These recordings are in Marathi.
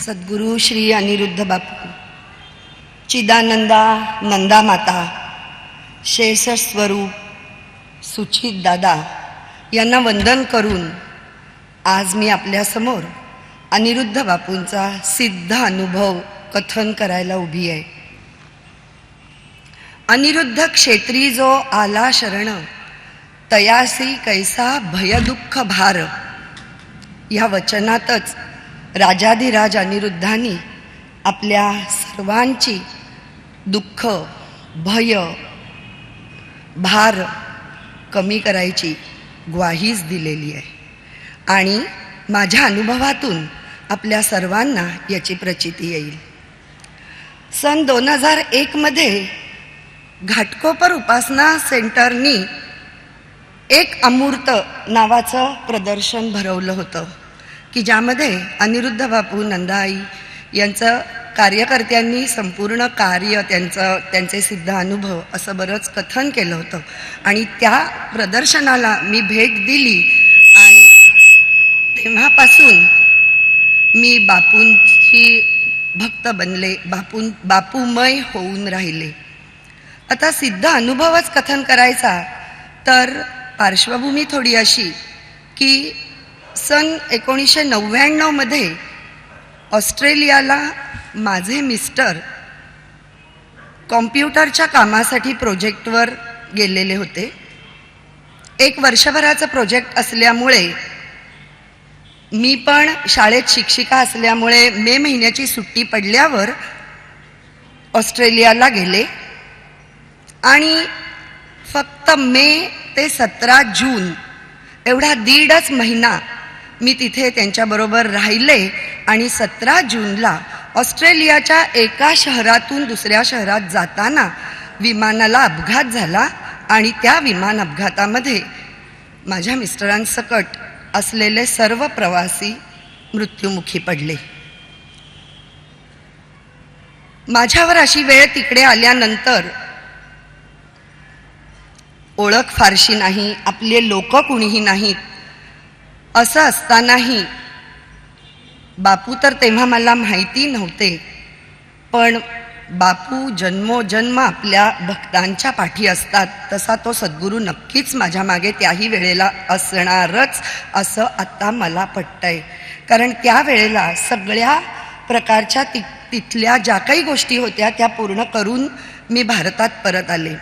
सद्गुरू श्री अनिरुद्ध बापू. चिदानंदा नंदा माता शेषस्वरूप सुचित दादा यांना वंदन करून आज मी आपल्यासमोर अनिरुद्ध बापूंचा सिद्ध अनुभव कथन करायला उभी आहे. अनिरुद्ध क्षेत्री जो आला शरण तयासी कैसा भयदुःख भार. या वचनातच राजाधिराज अनिरुद्धांनी आपल्या सर्वांची दुःख भय भार कमी करायची ग्वाहीच दिलेली आहे. आणि माझ्या अनुभवातून आपल्या सर्वांना याची प्रचिती येईल. सन दोन हजार एकमध्ये घाटकोपर उपासना सेंटरनी एक अमूर्त नावाचं प्रदर्शन भरवलं होतं. की ज्यामध्ये अनिरुद्ध बापू नंदाई यांचं कार्यकर्त्यांनी संपूर्ण कार्य त्यांचं त्यांचे सिद्ध अनुभव असं बरंच कथन केलं होतं. आणि त्या प्रदर्शनाला मी भेट दिली आणि तेव्हापासून मी बापूंची भक्त बनले बापूं बापूमय होऊन राहिले. आता सिद्ध अनुभवच कथन करायचा तर पार्श्वभूमी थोडी अशी की सन एकोणीसशे नव्याण्णवमध्ये ऑस्ट्रेलियाला माझे मिस्टर कॉम्प्युटरच्या कामासाठी प्रोजेक्टवर गेलेले होते. एक वर्षभराचं प्रोजेक्ट असल्यामुळे मी पण शाळेत शिक्षिका असल्यामुळे मे महिन्याची सुट्टी पडल्यावर ऑस्ट्रेलियाला गेले आणि फक्त मे ते सतरा जून एवढा दीडच महिना मी तिथे त्यांच्याबरोबर राहिले आणि सतरा जूनला ऑस्ट्रेलियाच्या एका शहरातून दुसऱ्या शहरात जाताना विमानाला अपघात झाला आणि त्या विमान अपघातामध्ये माझ्या मिस्टरांसकट असलेले सर्व प्रवासी मृत्युमुखी पडले. माझ्यावर अशी वेळ तिकडे आल्यानंतर ओळख फारशी नाही आपले लोक कुणीही नाहीत. असं असतानाही बापू तर तेव्हा मला माहिती नव्हते पण बापू जन्मोजन्म आपल्या भक्तांच्या पाठी असतात तसा तो सद्गुरू नक्कीच माझ्या मागे त्याही वेळेला असणारच असं आत्ता मला पटतंय. कारण त्या वेळेला सगळ्या प्रकारच्या ति तिथल्या ज्या काही गोष्टी होत्या त्या पूर्ण करून मी भारतात परत आले.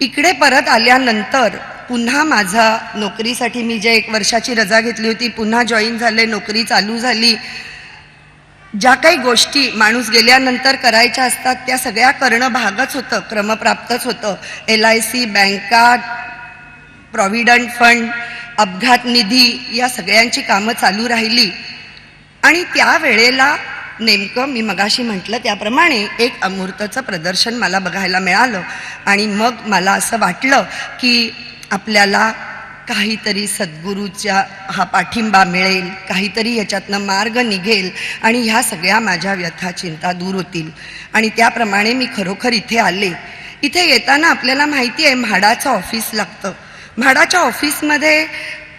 इकडे परत आल्यानंतर पुन्हा माझा नोकरीसाठी मी जे एक वर्षाची रजा घेतली होती पुन्हा जॉईन झाले नोकरी चालू झाली. ज्या काही गोष्टी माणूस गेल्यानंतर करायच्या असतात त्या सगळ्या करणं भागच होतं क्रमप्राप्तच होतं. एल आय सी बँका प्रॉव्हिडंट फंड अपघात निधी या सगळ्यांची कामं चालू राहिली. आणि त्या वेळेला नेमकं मी मगाशी म्हटलं त्याप्रमाणे एक अमूर्तचं प्रदर्शन मला बघायला मिळालं. आणि मग मला असं वाटलं की आपल्याला काहीतरी सद्गुरूच्या हा पाठिंबा मिळेल काहीतरी याच्यातनं मार्ग निघेल आणि ह्या सगळ्या माझ्या व्यथा चिंता दूर होतील. आणि त्याप्रमाणे मी खरोखर इथे आले. इथे येताना आपल्याला माहिती आहे म्हाडाचं ऑफिस लागतं. म्हाडाच्या ऑफिसमध्ये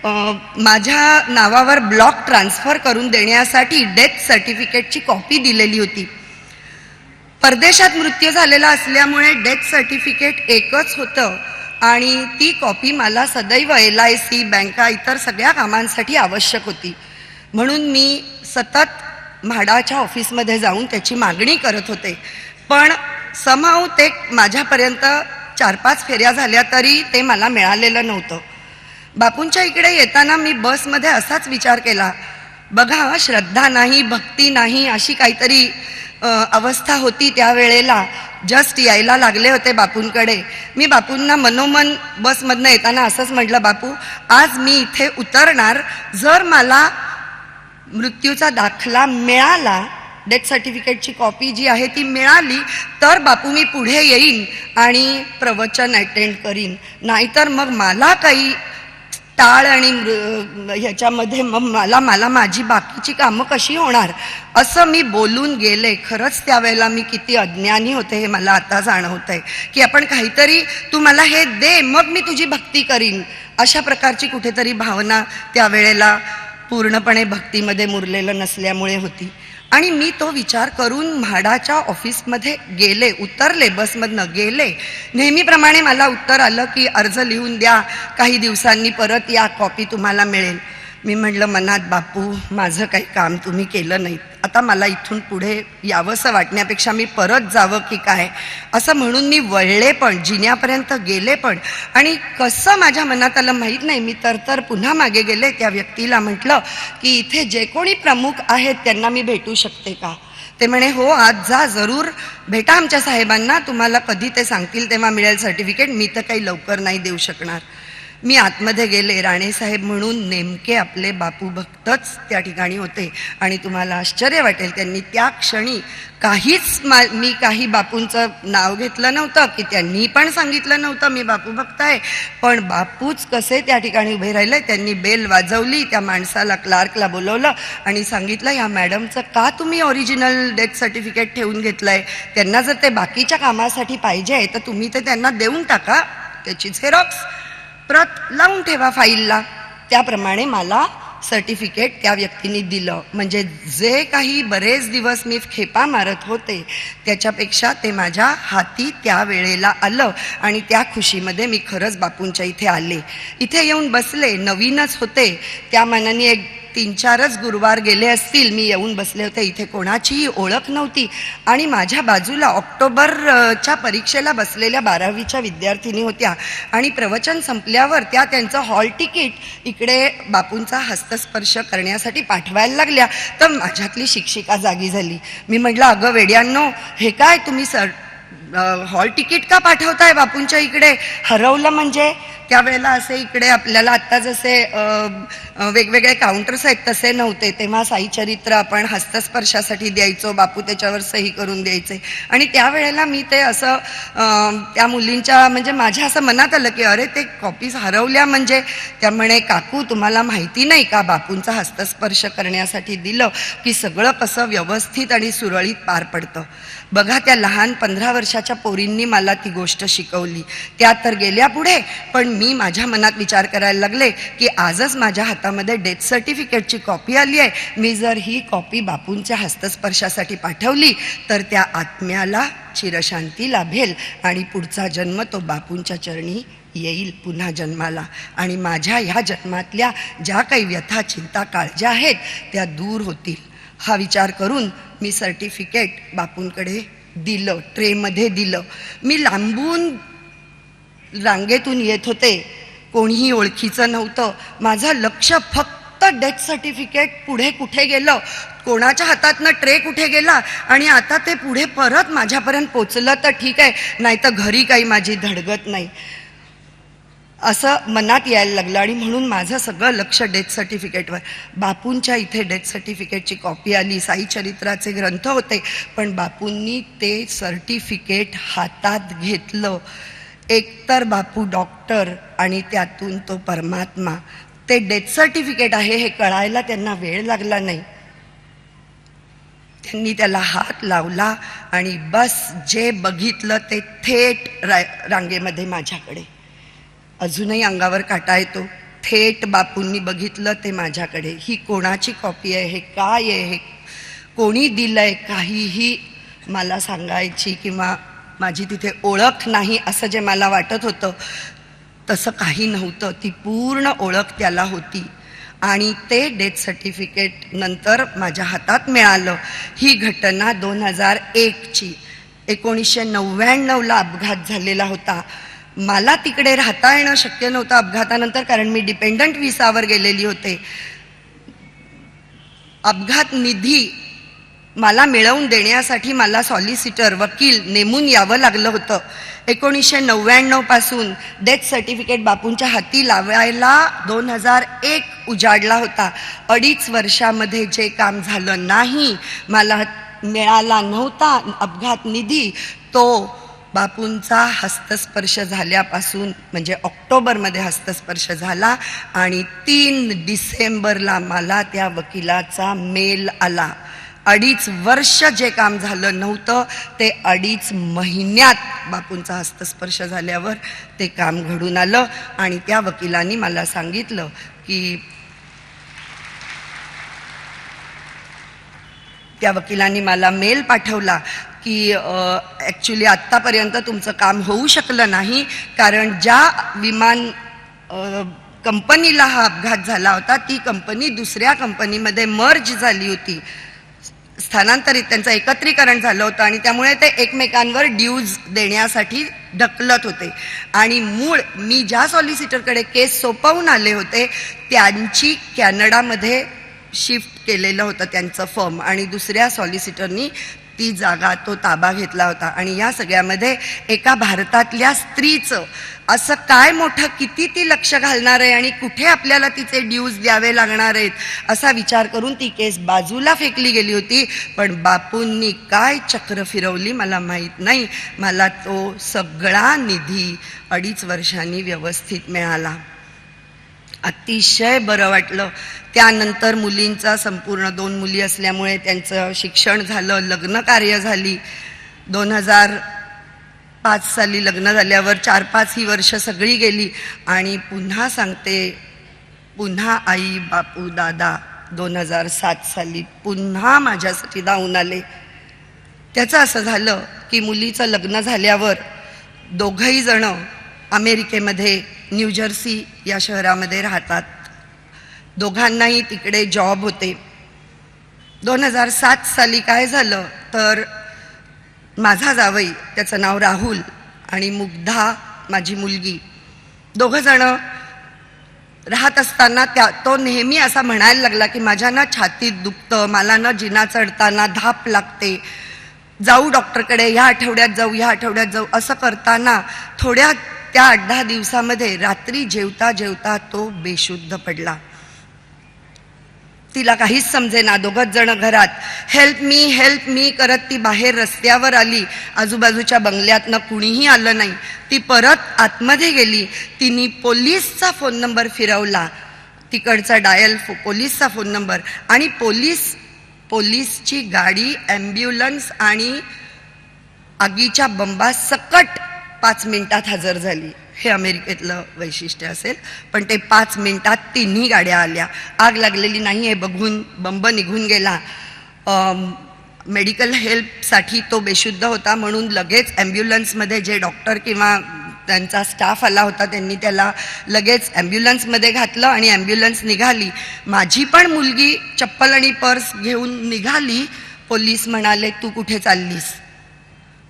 माझ्या नावावर ब्लॉक ट्रान्सफर करून देण्यासाठी डेथ सर्टिफिकेटची कॉपी दिलेली होती. परदेशात मृत्यू झालेला असल्यामुळे डेथ सर्टिफिकेट एकच होतं. आणि ती कॉपी मला सदैव एल आय सी बँका इतर सगळ्या कामांसाठी आवश्यक होती. म्हणून मी सतत म्हाडाच्या ऑफिसमध्ये जाऊन त्याची मागणी करत होते. पण समाव ते माझ्यापर्यंत चार पाच फेऱ्या झाल्या तरी ते मला मिळालेलं नव्हतं. बापूंच्या इकडे येताना मी बसमध्ये असाच विचार केला. बघा श्रद्धा नाही भक्ती नाही अशी काहीतरी अवस्था होती त्यावेळेला. जस्ट यायला लागले होते बापूंकडे. मी बापूंना मनोमन बसमधनं येताना असंच म्हटलं बापू आज मी इथे उतरणार. जर मला मृत्यूचा दाखला मिळाला डेथ सर्टिफिकेटची कॉपी जी आहे ती मिळाली तर बापू मी पुढे येईन आणि प्रवचन अटेंड करीन. नाहीतर मग मला काही टाळ आणि मृ- ह्याच्यामध्ये मग मला मला माझी बाकीची कामं कशी होणार? असं मी बोलून गेले. खरंच त्यावेळेला मी किती अज्ञानी होते हे मला आता जाणवतं आहे की आपण काहीतरी तू मला हे दे मग मी तुझी भक्ती करीन. अशा प्रकारची कुठेतरी भावना त्यावेळेला पूर्णपणे भक्तीमध्ये मुरलेलं नसल्यामुळे होती. आणि मी तो विचार करून म्हाडाच्या ऑफिसमध्ये गेले उतरले बसमधनं गेले. नेहमीप्रमाणे मला उत्तर आलं की अर्ज लिहून द्या काही दिवसांनी परत या कॉपी तुम्हाला मिळेल. मी म्हटलं मनात बापू माझं काही काम तुम्ही केलं नाही. आता मला इथून पुढे यावंसं वाटण्यापेक्षा मी परत जावं की काय? असं म्हणून मी वळले पण जिन्यापर्यंत गेले पण. आणि कसं माझ्या मनात आलं माहीत नाही. मी तर तर पुन्हा मागे गेले. त्या व्यक्तीला म्हटलं की इथे जे कोणी प्रमुख आहेत त्यांना मी भेटू शकते का? ते म्हणे हो आज जा जरूर. भेटा आमच्या साहेबांना. तुम्हाला कधी ते सांगतील तेव्हा मिळेल सर्टिफिकेट. मी तर काही लवकर नाही देऊ शकणार. मी आतमध्ये गेले राणेसाहेब म्हणून नेमके आपले बापू भक्तच त्या ठिकाणी होते. आणि तुम्हाला आश्चर्य वाटेल त्यांनी त्या क्षणी काहीच मा मी काही बापूंचं नाव घेतलं नव्हतं की त्यांनी पण सांगितलं नव्हतं मी बापू भक्त आहे. पण बापूच कसे त्या ठिकाणी उभे राहिले त्यांनी बेल वाजवली त्या माणसाला क्लार्कला बोलवलं आणि सांगितलं ह्या मॅडमचं का तुम्ही ओरिजिनल डेथ सर्टिफिकेट ठेवून घेतलं आहे त्यांना जर ते बाकीच्या कामासाठी पाहिजे तर तुम्ही ते त्यांना देऊन टाका त्याची झेरॉक्स प्रत लावून ठेवा फाईलला. त्याप्रमाणे मला सर्टिफिकेट त्या व्यक्तीने दिलं. म्हणजे जे काही बरेच दिवस मी खेपा मारत होते त्याच्यापेक्षा ते माझ्या हाती त्या वेळेला आलं आणि त्या खुशीमध्ये मी खरंच बापूंच्या इथे आले. इथे येऊन बसले नवीनच होते. त्या मानाने एक तीन चारच गुरुवार गेले असतील. मी येऊन बसले होते. इथे कोणाचीही ओळख नव्हती. आणि माझ्या बाजूला ऑक्टोबरच्या परीक्षेला बसलेल्या बारावीच्या विद्यार्थिनी होत्या. आणि प्रवचन संपल्यावर त्या त्यांचं हॉल तिकीट इकडे बापूंचा हस्तस्पर्श करण्यासाठी पाठवायला लागल्या. तर माझ्यातली शिक्षिका जागी झाली. मी म्हटलं अगं वेड्यांनो हे काय तुम्ही सर हॉल तिकीट का पाठवताय बापूंच्या इकडे? हरवलं म्हणजे? त्यावेळेला असे इकडे आपल्याला आत्ता जसे वेगवेगळे काउंटर्स आहेत तसे नव्हते. तेव्हा साईचरित्र आपण हस्तस्पर्शासाठी द्यायचो बापू त्याच्यावर सही करून द्यायचे. आणि त्यावेळेला मी ते असं त्या मुलींच्या म्हणजे माझ्या असं मनात आलं की अरे ते कॉपीज हरवल्या म्हणजे? त्या म्हणे काकू तुम्हाला माहिती नाही का बापूंचा हस्तस्पर्श करण्यासाठी दिलं की सगळं कसं व्यवस्थित आणि सुरळीत पार पडतं? बघा त्या लहान पंधरा वर्षाच्या पोरींनी मला ती गोष्ट शिकवली. त्या तर गेल्या पुढे पण मी माझ्या मनात विचार करायला लागले की आजच माझ्या हातामध्ये डेथ सर्टिफिकेटची कॉपी आली आहे. मी जर ही कॉपी बापूंच्या हस्तस्पर्शासाठी पाठवली तर त्या आत्म्याला चिरशांती लाभेल आणि पुढचा जन्म तो बापूंच्या चरणी येईल पुन्हा जन्माला. आणि माझ्या ह्या जन्मातल्या ज्या काही व्यथा चिंता काळज्या आहेत त्या दूर होतील. हा विचार करून मी सर्टिफिकेट बापूंकडे दिलं ट्रेमध्ये दिलं. मी लांबून रांगेतून येत होते. कोणीही ओळखीचं नव्हतं. माझं लक्ष फक्त डेथ सर्टिफिकेट पुढे कुठे गेलं? कोणाच्या हातातनं ट्रे कुठे गेला? आणि आता ते पुढे परत माझ्यापर्यंत पोचलं तर ठीक आहे. नाही तर घरी काही माझी धडगत नाही. असं मनात यायला लागलं आणि म्हणून माझं सगळं लक्ष डेथ सर्टिफिकेटवर बापूंच्या इथे डेथ सर्टिफिकेटची कॉपी आली साई चरित्राचे ग्रंथ होते पण बापूंनी ते सर्टिफिकेट हातात घेतलं. एकतर बापू डॉक्टर आणि त्यातून तो परमात्मा. ते डेथ सर्टिफिकेट आहे हे कळायला त्यांना वेळ लागला नाही. त्यांनी त्याला हात लावला आणि बस जे बघितलं ते थेट रा रांगेमध्ये माझ्याकडे. अजूनही अंगावर काटा येतो. थेट बापूंनी बघितलं ते माझ्याकडे. ही कोणाची कॉपी आहे? हे काय आहे? हे कोणी दिलंय? काहीही मला सांगायची किंवा माझी तिथे ओळख नाही असं जे मला वाटत होतं तसं काही नव्हतं. ती पूर्ण ओळख त्याला होती. आणि ते डेथ सर्टिफिकेट नंतर माझ्या हातात मिळालं. ही घटना दोन हजार एकची एकोणीसशे नव्याण्णवला अपघात झालेला होता. मला तिकडे राहता येणं शक्य नव्हतं अपघातानंतर कारण मी डिपेंडंट विसावर गेलेली होते. अपघात निधी मला मिळवून देण्यासाठी मला सॉलिसिटर वकील नेमून यावं लागलं होतं. एकोणीसशे नव्याण्णवपासून डेथ सर्टिफिकेट बापूंच्या हाती लावायला दोन हजार एक उजाडला होता. अडीच वर्षामध्ये जे काम झालं नाही मला मिळाला नव्हता अपघात निधी तो बापूंचा हस्तस्पर्श झाल्यापासून म्हणजे ऑक्टोबरमध्ये हस्तस्पर्श झाला आणि तीन डिसेंबरला मला त्या वकिलाचा मेल आला. अडीच वर्ष जे काम झालं नव्हतं ते अडीच महिन्यात बापूंचा हस्तस्पर्श झाल्यावर ते काम घडून आलं आणि त्या वकिलांनी मला सांगितलं की त्या वकिलांनी मला मेल पाठवला. की ॲक्च्युली आत्तापर्यंत तुमचं काम होऊ शकलं नाही कारण ज्या विमान कंपनीला हा अपघात झाला होता ती कंपनी दुसऱ्या कंपनीमध्ये मर्ज झाली होती. स्थानांतरित त्यांचं एकत्रीकरण झालं होतं आणि त्यामुळे ते एकमेकांवर ड्यूज देण्यासाठी ढकलत होते. आणि मूळ मी ज्या सॉलिसिटरकडे केस सोपवून आले होते त्यांची कॅनडामध्ये शिफ्ट केलेलं होतं त्यांचं फर्म आणि दुसऱ्या सॉलिसिटरनी ती जागा तो ताबा घेतला होता. आणि या सगळ्यामध्ये एका भारतातल्या स्त्रीचं असं काय मोठं किती ती लक्ष घालणार आहे आणि कुठे आपल्याला तिचे ड्यूज द्यावे लागणार आहेत असा विचार करून ती केस बाजूला फेकली गेली होती. पण बापूंनी काय चक्र फिरवली मला माहीत नाही. मला तो सगळा निधी अडीच वर्षांनी व्यवस्थित मिळाला. अतिशय बरं वाटलं. त्यानंतर मुलींचा संपूर्ण दोन मुली असल्यामुळे त्यांचं शिक्षण झालं लग्न कार्य झाली. दोन हजार पाच साली लग्न झाल्यावर चार पाच ही वर्ष सगळी गेली आणि पुन्हा सांगते पुन्हा आई बापू दादा दोन हजार सात साली पुन्हा माझ्यासाठी धावून आले. त्याचं असं झालं की मुलीचं लग्न झाल्यावर दोघंही जणं अमेरिकेमध्ये न्यूजर्सी या शहरामध्ये राहतात. दोघांनाही तिकडे जॉब होते. दोन हजार सात साली काय झालं तर माझा जावई त्याचं नाव राहुल आणि मुग्धा माझी मुलगी. दोघंजणं राहत असताना त्या तो नेहमी असा म्हणायला लागला की माझ्या ना छातीत दुखतं मला ना जिना चढताना धाप लागते. जाऊ डॉक्टरकडे ह्या आठवड्यात जाऊ ह्या आठवड्यात जाऊ असं करताना थोड्या त्या आठ दहा दिवसामध्ये रात्री जेवता जेवता तो बेशुद्ध पडला. तिला काहीच समजेना. दोघंच जण घरात. हेल्प मी हेल्प मी करत ती बाहेर रस्त्यावर आली. आजूबाजूच्या बंगल्यातनं कुणीही आलं नाही. ती परत आतमध्ये गेली. तिने पोलीसचा फोन नंबर फिरवला. तिकडचा डायल फो पोलीसचा फोन नंबर. आणि पोलीस पोलीसची गाडी ॲम्ब्युलन्स आणि आगीच्या बंबा सकट पाच मिनिटात हजर झाली. हे अमेरिकेतलं वैशिष्ट्य असेल. पण ते पाच मिनिटात तिन्ही गाड्या आल्या. आग लागलेली नाही हे बघून बंब निघून गेला. मेडिकल हेल्पसाठी तो बेशुद्ध होता म्हणून लगेच ॲम्ब्युलन्समध्ये जे डॉक्टर किंवा त्यांचा स्टाफ आला होता त्यांनी त्याला लगेच ॲम्ब्युलन्समध्ये घातलं आणि ॲम्ब्युलन्स निघाली. माझी पण मुलगी चप्पल आणि पर्स घेऊन निघाली. पोलीस म्हणाले तू कुठे चाललीस?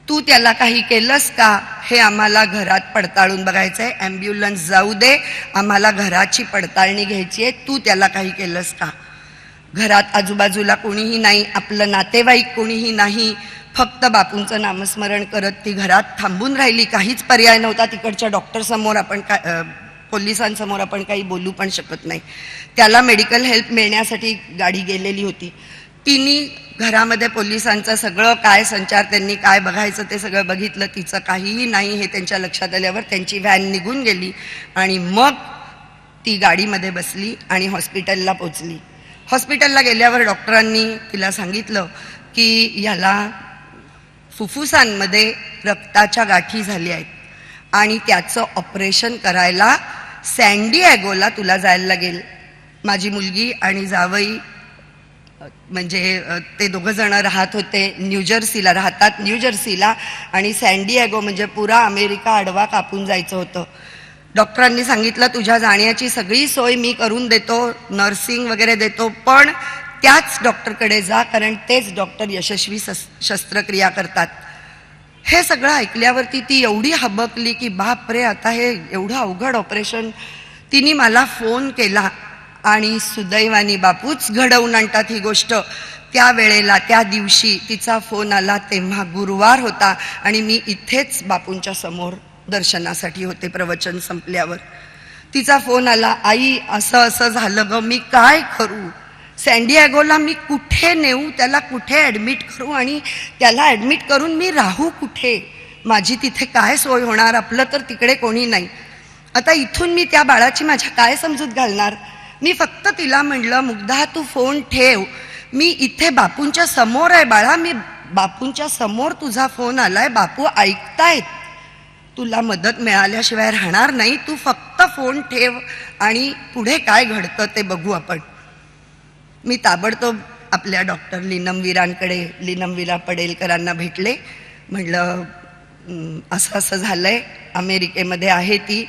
तू त्याला काही केलंस का? हे आम्हाला घरात पडताळून बघायचं आहे ॲम्ब्युलन्स जाऊ दे. आम्हाला घराची पडताळणी घ्यायची आहे. तू त्याला काही केलंस का? घरात आजूबाजूला कोणीही नाही. आपलं नातेवाईक कोणीही नाही. फक्त बापूंचं नामस्मरण करत ती घरात थांबून राहिली. काहीच पर्याय नव्हता तिकडच्या डॉक्टरसमोर आपण काय पोलिसांसमोर आपण काही बोलू पण शकत नाही. त्याला मेडिकल हेल्प मिळण्यासाठी गाडी गेलेली होती. तिन्ही घरामध्ये पोलिसांचं सगळं काय संचार त्यांनी काय बघायचं ते सगळं बघितलं. तिचं काहीही नाही हे त्यांच्या लक्षात आल्यावर त्यांची व्हॅन निघून गेली आणि मग ती गाडीमध्ये बसली आणि हॉस्पिटलला पोचली. हॉस्पिटलला गेल्यावर डॉक्टरांनी तिला सांगितलं की ह्याला फुफ्फुसांमध्ये रक्ताच्या गाठी झाल्या आहेत आणि त्याचं ऑपरेशन करायला सँडी ॲगोला तुला जायला लागेल. माझी मुलगी आणि जावई म्हणजे ते दोघं जण राहत होते न्यूजर्सीला राहतात न्यूजर्सीला आणि सँडिॲगो म्हणजे पुरा अमेरिका आडवा कापून जायचं होतं. डॉक्टरांनी सांगितलं तुझ्या जाण्याची सगळी सोय मी करून देतो नर्सिंग वगैरे देतो पण त्याच डॉक्टरकडे जा कारण तेच डॉक्टर यशस्वी शस शस्त्रक्रिया करतात. हे सगळं ऐकल्यावरती ती एवढी हबकली की बाप रे आता हे एवढं अवघड ऑपरेशन. तिने मला फोन केला. आणि सुदैवानी बापूच घडवून आणतात ही गोष्ट. त्या वेळेला त्या दिवशी तिचा फोन आला तेव्हा गुरुवार होता आणि मी इथेच बापूंच्या समोर दर्शनासाठी होते प्रवचन संपल्यावर. तिचा फोन आला आई असं असं झालं ग मी काय करू? सँडिॲगोला मी कुठे नेऊ? त्याला कुठे ॲडमिट करू? आणि त्याला ॲडमिट करून मी राहू कुठे? माझी तिथे काय सोय होणार? आपलं तर तिकडे कोणी नाही. आता इथून मी त्या बाळाची माझ्या काय समजूत घालणार? मी फक्त तिला म्हणलं मुग्धा तू फोन ठेव. मी इथे बापूंच्या समोर आहे बाळा. मी बापूंच्या समोर तुझा फोन आलाय. बापू ऐकतायत. तुला मदत मिळाल्याशिवाय राहणार नाही. तू फक्त फोन ठेव आणि पुढे काय घडतं ते बघू आपण. मी ताबडतोब आपल्या डॉक्टर लीनमवीरांकडे लीनमवीरा पडेलकरांना भेटले. म्हटलं असं असं झालं आहे अमेरिकेमध्ये आहे ती.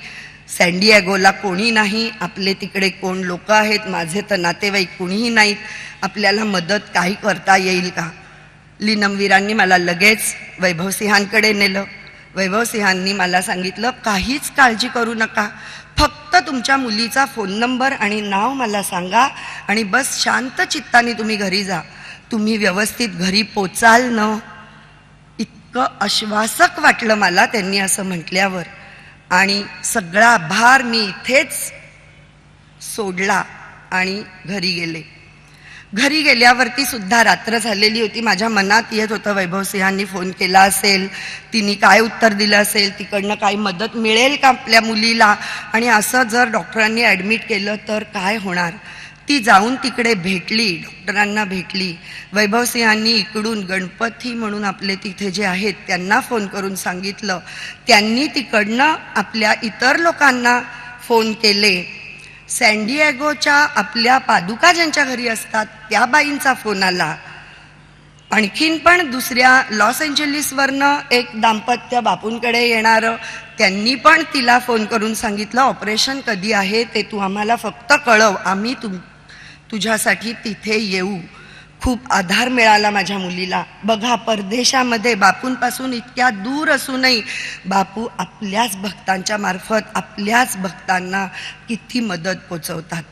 सँडियागोला कोणी नाही आपले तिकडे कोण लोक आहेत माझे तर नातेवाईक कोणीही नाहीत आपल्याला मदत काही करता येईल का? लीनमवीरांनी मला लगेच वैभवसिंहांकडे नेलं. वैभवसिंहांनी मला सांगितलं काहीच काळजी करू नका. फक्त तुमच्या मुलीचा फोन नंबर आणि नाव मला सांगा आणि बस शांत चित्ताने तुम्ही घरी जा. तुम्ही व्यवस्थित घरी पोचाल न. इतकं आश्वासक वाटलं मला त्यांनी असं म्हटल्यावर. आणि सगळा भार मी इथेच सोडला आणि घरी गेले. घरी गेल्यावरती सुद्धा रात्र झालेली होती. माझ्या मनात येत होतं वैभवसिंहांनी फोन केला असेल तिने काय उत्तर दिलं असेल तिकडनं काही मदत मिळेल का आपल्या मुलीला? आणि असं जर डॉक्टरांनी ॲडमिट केलं तर काय होणार? ती जाऊन तिकडे भेटली डॉक्टरांना भेटली. वैभवसिंहांनी इकडून गणपती म्हणून आपले तिथे जे आहेत त्यांना फोन करून सांगितलं. त्यांनी तिकडनं आपल्या इतर लोकांना फोन केले. सँडिएगोच्या आपल्या पादुका ज्यांच्या घरी असतात त्या बाईंचा फोन आला. आणखीन पण दुसऱ्या लॉस एंजलिसवरनं एक दाम्पत्य बापूंकडे येणारं त्यांनी पण तिला फोन करून सांगितलं ऑपरेशन कधी आहे ते तू आम्हाला फक्त कळव आम्ही तुम तुझ्यासाठी तिथे येऊ. खूप आधार मिळाला माझ्या मुलीला. बघा परदेशामध्ये बापूंपासून इतक्या दूर असूनही बापू आपल्याच भक्तांच्या मार्फत आपल्याच भक्तांना किती मदत पोचवतात.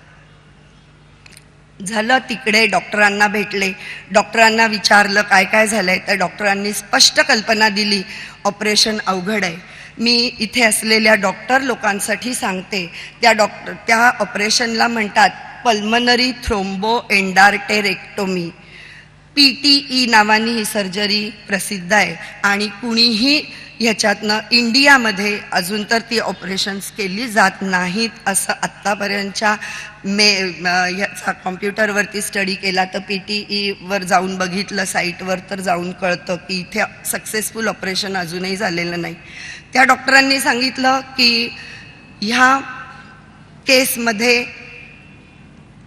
झालं तिकडे डॉक्टरांना भेटले. डॉक्टरांना विचारलं काय काय झालं आहे तर डॉक्टरांनी स्पष्ट कल्पना दिली ऑपरेशन अवघड आहे. मी इथे असलेल्या डॉक्टर लोकांसाठी सांगते. त्या डॉक्टर त्या ऑपरेशनला म्हणतात pulmonary thrombo endarterectomy P T E नावाने ही सर्जरी प्रसिद्ध आहे. आणि कुणीही ह्याच्यातनं इंडियामध्ये अजून तर ती ऑपरेशन्स केली जात नाहीत असं आत्तापर्यंतच्या मे ह्याचा कॉम्प्युटरवरती स्टडी केला तर पी टी ईवर जाऊन बघितलं साईटवर तर जाऊन कळतं की इथे सक्सेसफुल ऑपरेशन अजूनही झालेलं नाही. त्या डॉक्टरांनी सांगितलं की ह्या केसमध्ये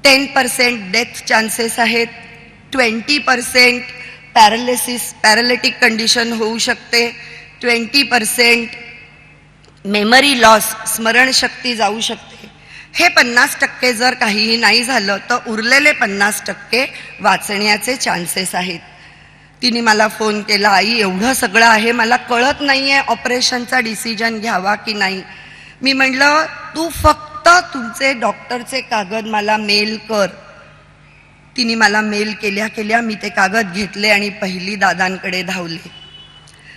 टेन पर्सेंट डेथ चान्सेस आहेत twenty percent paralysis paralytic condition होऊ शकते ट्वेंटी पर्सेंट मेमरी लॉस स्मरणशक्ती जाऊ शकते. हे पन्नास टक्के जर काहीही नाही झालं तर उरलेले पन्नास टक्के वाचण्याचे चान्सेस आहेत. तिने मला फोन केला आई एवढं सगळं आहे मला कळत नाही आहे ऑपरेशनचा डिसिजन घ्यावा की नाही? मी म्हटलं तू फक्त तुमचे डॉक्टरचे कागद मला मेल कर. तिने मला मेल केल्या केल्या मी ते कागद घेतले आणि पहिली दादांकडे धावले.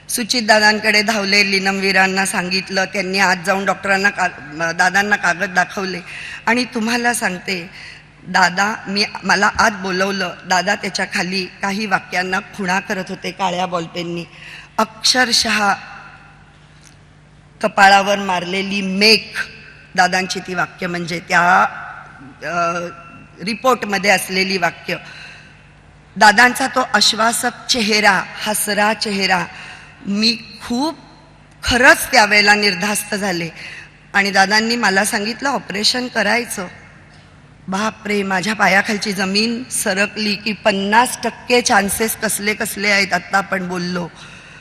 सुचित दादांकडे धावले लिनमवीरांना सांगितलं त्यांनी आज जाऊन डॉक्टरांना का दादांना कागद दाखवले. आणि तुम्हाला सांगते दादा मी मला आत बोलवलं. दादा त्याच्याखाली काही वाक्यांना खुणा करत होते काळ्या बॉलपेननी अक्षरशः कपाळावर मारलेली मेख दादांची ती वाक्य म्हणजे त्या रिपोर्टमध्ये असलेली वाक्य. दादांचा तो आश्वासक चेहरा हसरा चेहरा मी खूप खरंच त्यावेळेला निर्धास्त झाले. आणि दादांनी मला सांगितलं ऑपरेशन करायचं. बापरे माझ्या पायाखालची जमीन सरकली की पन्नास टक्के चान्सेस कसले कसले आहेत आत्ता आपण बोललो.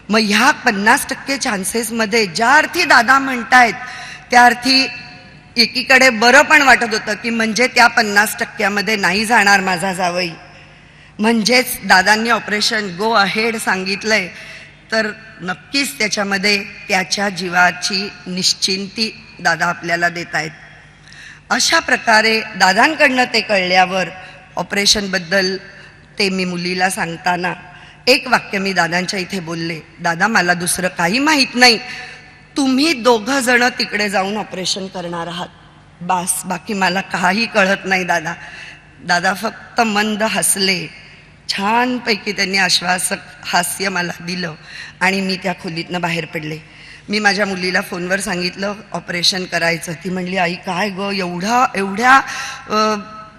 मग ह्या पन्नास टक्के चान्सेसमध्ये ज्या अर्थी दादा म्हणतायत त्या अर्थी एकीकडे बरं पण वाटत होतं की म्हणजे त्या पन्नास टक्क्यामध्ये नाही जाणार माझा जावई. म्हणजेच दादांनी ऑपरेशन गो अहेड सांगितलंय. तर नक्कीच त्याच्यामध्ये त्याच्या जीवाची निश्चिंती दादा आपल्याला देत आहेत अशा प्रकारे दादांकडनं ते कळल्यावर ऑपरेशनबद्दल ते मी मुलीला सांगताना एक वाक्य मी दादांच्या इथे बोलले. दादा मला दुसरं काही माहीत नाही. तुम्ही दोघं जण तिकडे जाऊन ऑपरेशन करणार आहात. बास बाकी मला काही कळत नाही दादा. दादा फक्त मंद हसले. छानपैकी त्यांनी आश्वासक हास्य मला दिलं आणि मी त्या खोलीतनं बाहेर पडले. मी माझ्या मुलीला फोनवर सांगितलं ऑपरेशन करायचं. ती म्हणली आई काय गं? एवढा एवढ्या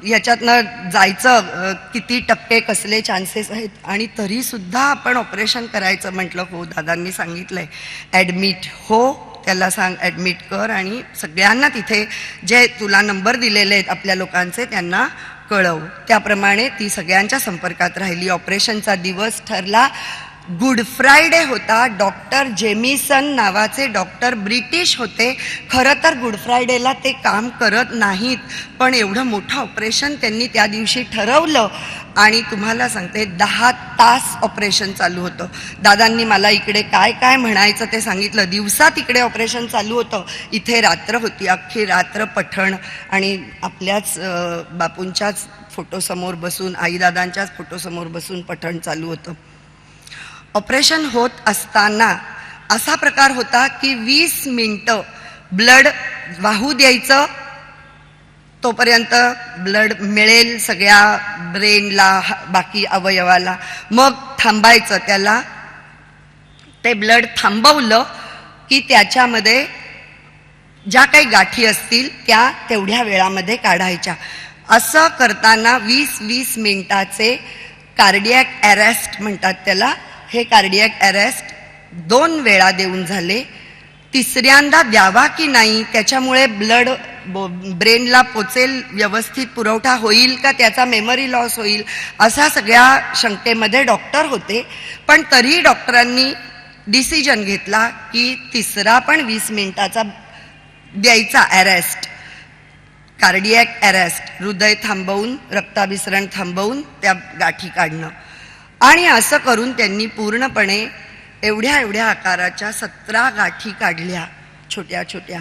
याच्यातनं जायचं किती टप्पे कसले चान्सेस आहेत आणि तरीसुद्धा आपण ऑपरेशन करायचं म्हटलं हो दादांनी सांगितलं आहे ॲडमिट हो त्याला सांग ॲडमिट कर आणि सगळ्यांना तिथे जे तुला नंबर दिलेले आहेत आपल्या लोकांचे त्यांना कळव. त्याप्रमाणे ती सगळ्यांच्या संपर्कात राहिली. ऑपरेशनचा दिवस ठरला. गुड फ्रायडे होता. डॉक्टर जेमिसन नावाचे डॉक्टर ब्रिटिश होते. खरं तर गुड फ्रायडेला ते काम करत नाहीत पण एवढं मोठं ऑपरेशन त्यांनी त्या दिवशी ठरवलं. आणि तुम्हाला सांगते दहा तास ऑपरेशन चालू होतं. दादांनी मला इकडे काय काय म्हणायचं ते सांगितलं. दिवसात इकडे ऑपरेशन चालू होतं. इथे रात्र होती अख्खी रात्र पठण. आणि आपल्याच बापूंच्याच फोटोसमोर बसून आईदादांच्याच फोटोसमोर बसून पठण चालू होतं. ऑपरेशन होत असताना असा प्रकार होता की वीस मिनटं ब्लड वाहू द्यायचं. तोपर्यंत ब्लड मिळेल सगळ्या ब्रेनला बाकी अवयवाला. मग थांबायचं त्याला. ते ब्लड थांबवलं की त्याच्यामध्ये ज्या काही गाठी असतील त्या तेवढ्या वेळामध्ये काढायच्या. असं करताना वीस वीस मिनटाचे कार्डियक ॲरेस्ट म्हणतात त्याला. हे कार्डियक अरेस्ट दोन वेळा देऊन झाले. तिसऱ्यांदा द्यावा की नाही त्याच्यामुळे ब्लड ब्रेनला पोचेल व्यवस्थित पुरवठा होईल का त्याचा मेमरी लॉस होईल असा सगळ्या शंकेमध्ये डॉक्टर होते. पण तरीही डॉक्टरांनी डिसिजन घेतला की तिसरा पण वीस मिनिटाचा द्यायचा अरेस्ट कार्डियक अरेस्ट हृदय थांबवून रक्ताभिसरण थांबवून त्या गाठी काढणं. आणि असं करून त्यांनी पूर्णपणे एवढ्या एवढ्या आकाराच्या सतरा गाठी काढल्या छोट्या छोट्या.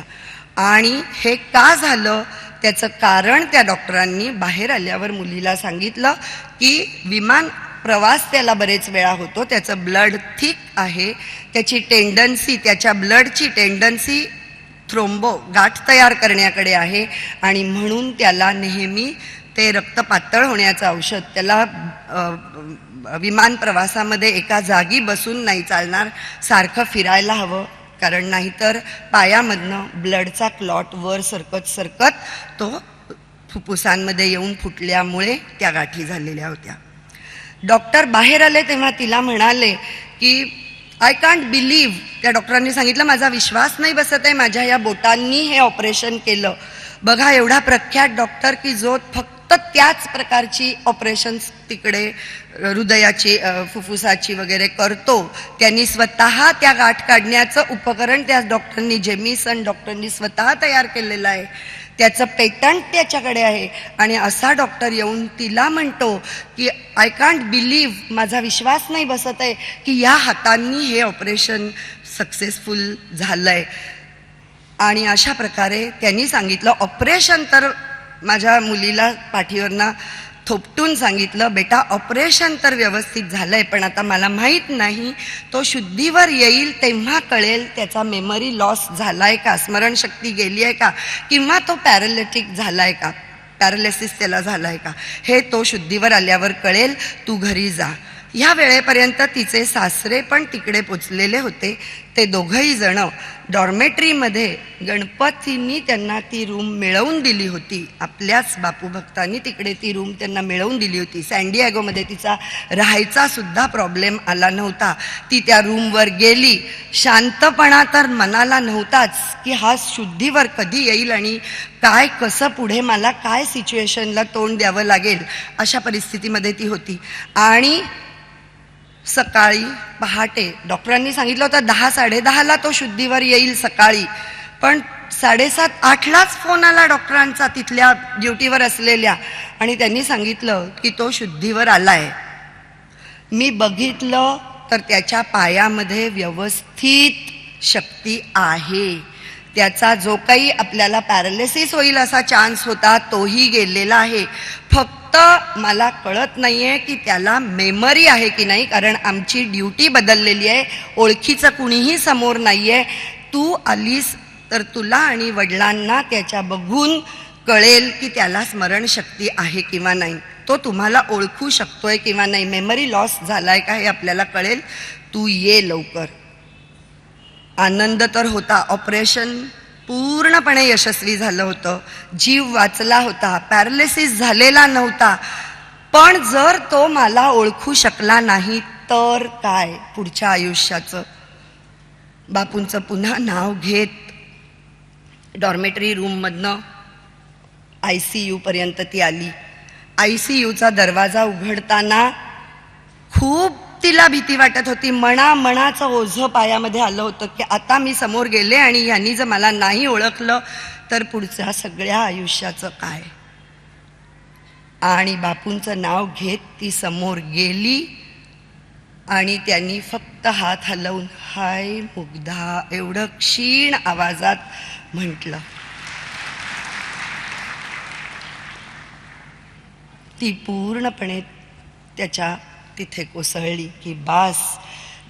आणि हे का झालं? त्याचं कारण त्या डॉक्टरांनी बाहेर आल्यावर मुलीला सांगितलं की विमान प्रवास त्याला बरेच वेळा होतो त्याचं ब्लड थिक आहे त्याची टेंडन्सी त्याच्या ब्लडची टेंडन्सी थ्रोम्बो गाठ तयार करण्याकडे आहे आणि म्हणून त्याला नेहमी ते रक्त पातळ होण्याचं औषध त्याला विमान प्रवासामध्ये एका जागी बसून नाही चालणार सारखं फिरायला हवं. कारण नाहीतर पायामधनं ब्लडचा क्लॉट वर सरकत सरकत तो फुफ्फुसांमध्ये येऊन फुटल्यामुळे त्या गाठी झालेल्या होत्या. डॉक्टर बाहेर आले तेव्हा तिला म्हणाले की आय कांट बिलीव्ह त्या डॉक्टरांनी सांगितलं माझा विश्वास नाही बसत आहे माझ्या या बोटांनी हे ऑपरेशन केलं. बघा एवढा प्रख्यात डॉक्टर की जो फक्त त्याच प्रकारची ऑपरेशन्स तिकडे हृदयाची फुफ्फुसाची वगैरे करतो. त्यांनी स्वतः त्या गाठ काढण्याचं उपकरण त्या डॉक्टरांनी जेमिसन डॉक्टरनी स्वतः तयार केलेलं आहे. त्याचं पेटंट त्याच्याकडे आहे. आणि असा डॉक्टर येऊन तिला म्हणतो की आय कांट बिलीव्ह माझा विश्वास नाही बसत आहे की या हातांनी हे ऑपरेशन सक्सेसफुल झालं आहे आणि अशा प्रकारे त्यांनी सांगितलं ऑपरेशन तर माझ्या मुलीला पाठीवरनं थोपटून सांगितलं बेटा ऑपरेशन तर व्यवस्थित झालं आहे पण आता मला माहीत नाही तो शुद्धीवर येईल तेव्हा कळेल त्याचा मेमरी लॉस झाला आहे का स्मरणशक्ती गेली आहे का किंवा तो पॅरालिटिक आहे का पॅरालिसिस त्याला झाला आहे का हे तो शुद्धीवर आल्यावर कळेल तू घरी जा. ह्या वेळेपर्यंत तिचे सासरे पण तिकडे पोचलेले होते ते दोघंही जणं डॉर्मेटरीमध्ये गणपतींनी त्यांना ती रूम मिळवून दिली होती. आपल्याच बापू भक्तांनी तिकडे ती रूम त्यांना मिळवून दिली होती. सँडियागोमध्ये तिचा राहायचा सुद्धा प्रॉब्लेम आला नव्हता. ती त्या रूमवर गेली. शांतपणा तर मनाला नव्हताच की हा शुद्धीवर कधी येईल आणि काय कसं पुढे मला काय सिच्युएशनला तोंड द्यावं लागेल अशा परिस्थितीमध्ये ती होती. आणि सकाळी पहाटे. डॉक्टरांनी सांगितलं होतं दहा साडेदहाला तो शुद्धीवर येईल सकाळी. पण साडेसात आठलाच फोन आला डॉक्टरांचा तिथल्या ड्युटीवर असलेल्या. आणि त्यांनी सांगितलं की तो शुद्धीवर आलाय. मी बघितलं तर त्याच्या पायामध्ये व्यवस्थित शक्ती आहे. त्याचा जो काही आपल्याला पॅरालिसिस होईल असा चान्स होता तोही गेलेला आहे. फक्त फक्त मला कळत नाही आहे की त्याला मेमरी आहे की नाही कारण आमची ड्युटी बदललेली आहे. ओळखीचं कुणीही समोर नाही आहे तू आलीस तर तुला आणि वडिलांना त्याच्या बघून कळेल की त्याला स्मरणशक्ती आहे किंवा नाही. तो तुम्हाला ओळखू शकतोय किंवा नाही. मेमरी लॉस झालाय का हे आपल्याला कळेल. तू ये लवकर. आनंद तर होता. ऑपरेशन पूर्णपणे यशस्वी झालं होतं. जीव वाचला होता. पॅरालिसिस झालेला नव्हता. पण जर तो मला ओळखू शकला नाही तर काय पुढच्या आयुष्याचं? बापूंचं पुन्हा नाव घेत डॉर्मेटरी रूममधनं आय सी यूपर्यंत ती आली. आय सी यूचा दरवाजा उघडताना खूप तिला भीती वाटत होती. मना मनाचं ओझं पायामध्ये आलं होतं की आता मी समोर गेले आणि यांनी जर मला नाही ओळखलं तर पुढच्या सगळ्या आयुष्याचं काय? आणि बापूंचं नाव घेत ती समोर गेली आणि त्यांनी फक्त हात हलवून हाय मुग्धा एवढं क्षीण आवाजात म्हटलं. ती पूर्णपणे त्याच्या तिथे कोसळली की बास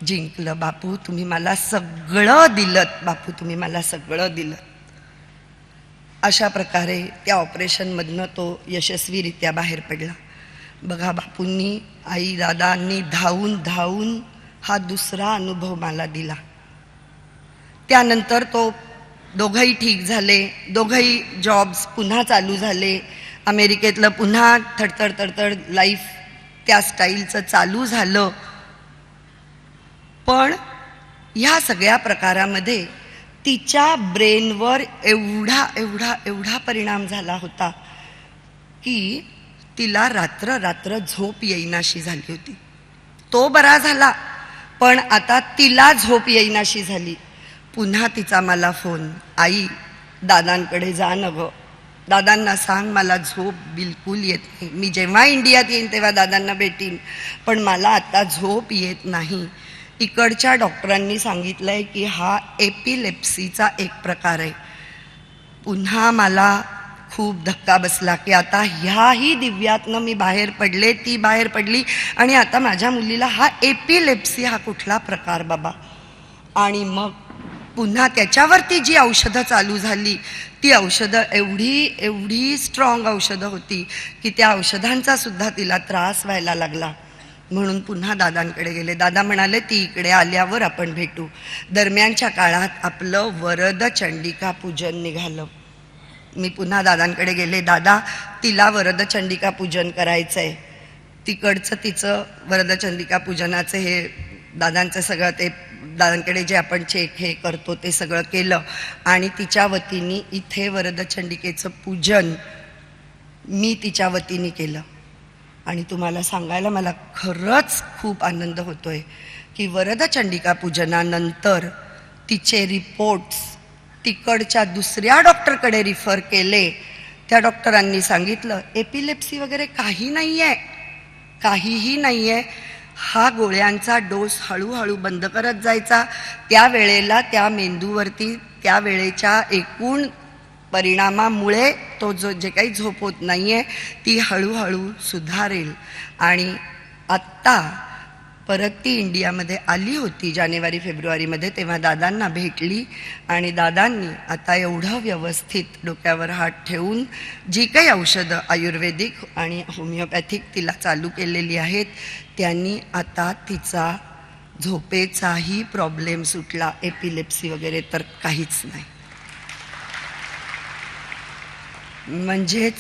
जिंकलं बापू तुम्ही मला सगळं दिलं बापू तुम्ही मला सगळं दिलं अशा प्रकारे त्या ऑपरेशनमधनं तो यशस्वीरित्या बाहेर पडला. बघा बापूंनी आई दादांनी धावून धावून हा दुसरा अनुभव मला दिला. त्यानंतर तो दोघंही ठीक झाले दोघंही जॉब्स पुन्हा चालू झाले. अमेरिकेतलं पुन्हा थडथड थडतड लाईफ त्या स्टाईलचं चालू झालं. पण ह्या सगळ्या प्रकारामध्ये तिच्या ब्रेनवर एवढा एवढा एवढा परिणाम झाला होता की तिला रात्र रात्र झोप येईनाशी झाली होती. तो बरा झाला पण आता तिला झोप येईनाशी झाली. पुन्हा तिचा मला फोन आई दादांकडे जा न गं दादांना सांग मला झोप बिलकुल येत नाही. मी जेव्हा इंडियात येईन तेव्हा दादांना भेटीन. पण मला आता झोप येत नाही. इकडच्या डॉक्टरांनी सांगितलं आहे की हा एपिलेप्सीचा एक प्रकार आहे. पुन्हा मला खूप धक्का बसला की आता ह्याही दिव्यातनं मी बाहेर पडले ती बाहेर पडली. आणि आता माझ्या मुलीला हा एपिलेप्सी हा कुठला प्रकार बाबा? आणि मग पुन्हा त्याच्यावरती जी औषधं चालू झाली ती औषधं एवढी एवढी स्ट्रॉंग औषधं होती की त्या औषधांचा सुद्धा तिला त्रास व्हायला लागला. म्हणून पुन्हा दादांकडे गेले. दादा म्हणाले ती इकडे आल्यावर आपण भेटू. दरम्यानच्या काळात आपलं वरद चंडिका पूजन निघालं. मी पुन्हा दादांकडे गेले. दादा तिला वरद चंडिका पूजन करायचं आहे तिकडचं तिचं वरद चंडिका पूजनाचं हे दादांचं सगळं ते दादांकडे जे आपण चेक हे करतो ते सगळं केलं. आणि तिच्या वतीने इथे वरदचंडिकेचं पूजन मी तिच्या वतीने केलं. आणि तुम्हाला सांगायला मला खरंच खूप आनंद होतोय की वरदचंडिका पूजनानंतर तिचे रिपोर्ट्स तिकडच्या दुसऱ्या डॉक्टरकडे रिफर केले. त्या डॉक्टरांनी सांगितलं एपिलेप्सी वगैरे काही नाही आहे काहीही नाही आहे हा गोळ्यांचा डोस हळूहळू बंद करत जायचा. त्यावेळेला त्या मेंदूवरती त्या वेळेच्या एकूण परिणामामुळे तो जो जे काही झोप होत नाही आहे ती हळूहळू सुधारेल. आणि आत्ता परत ती इंडियामध्ये आली होती जानेवारी फेब्रुवारीमध्ये तेव्हा दादांना भेटली. आणि दादांनी आता एवढं व्यवस्थित डोक्यावर हात ठेवून जी काही औषधं आयुर्वेदिक आणि होमिओपॅथिक तिला चालू केलेली आहेत त्यांनी आता तिचा झोपेचाही प्रॉब्लेम सुटला. एपिलेप्सी वगैरे तर काहीच नाही. म्हणजेच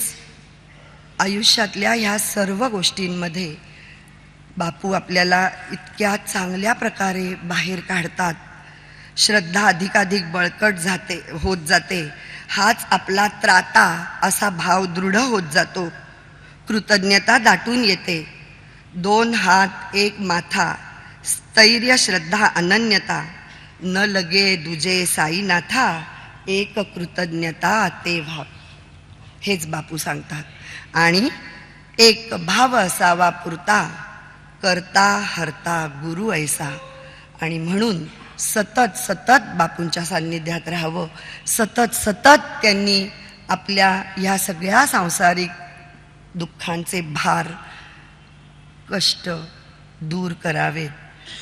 आयुष्यातल्या ह्या सर्व गोष्टींमध्ये बापू आपल्याला इतक्या चांगल्या प्रकारे बाहेर काढतात. श्रद्धा अधिकाधिक बळकट जाते होत जाते. हाच आपला त्राता असा भाव दृढ होत जातो. कृतज्ञता दाटून येते. दोन हात एक माथा स्थैर्य श्रद्धा अनन्यता. न लगे दुजे साईनाथा एक कृतज्ञता ते भाव हेच बापू सांगतात. आणि एक भाव असावा पुरता. करता हरता गुरु ऐसा. आणि म्हणून सतत सतत बापूंच्या सान्निध्यात राहावं. सतत सतत त्यांनी आपल्या ह्या सगळ्या सांसारिक दुःखांचे भार कष्ट दूर करावेत.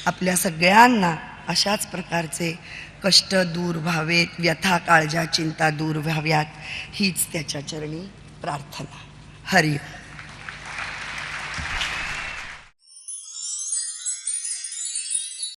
आपल्या सगळ्यांना अशाच प्रकारचे कष्ट दूर व्हावेत व्यथा काळजा चिंता दूर व्हाव्यात. हीच त्याच्या चरणी प्रार्थना. हरिओम.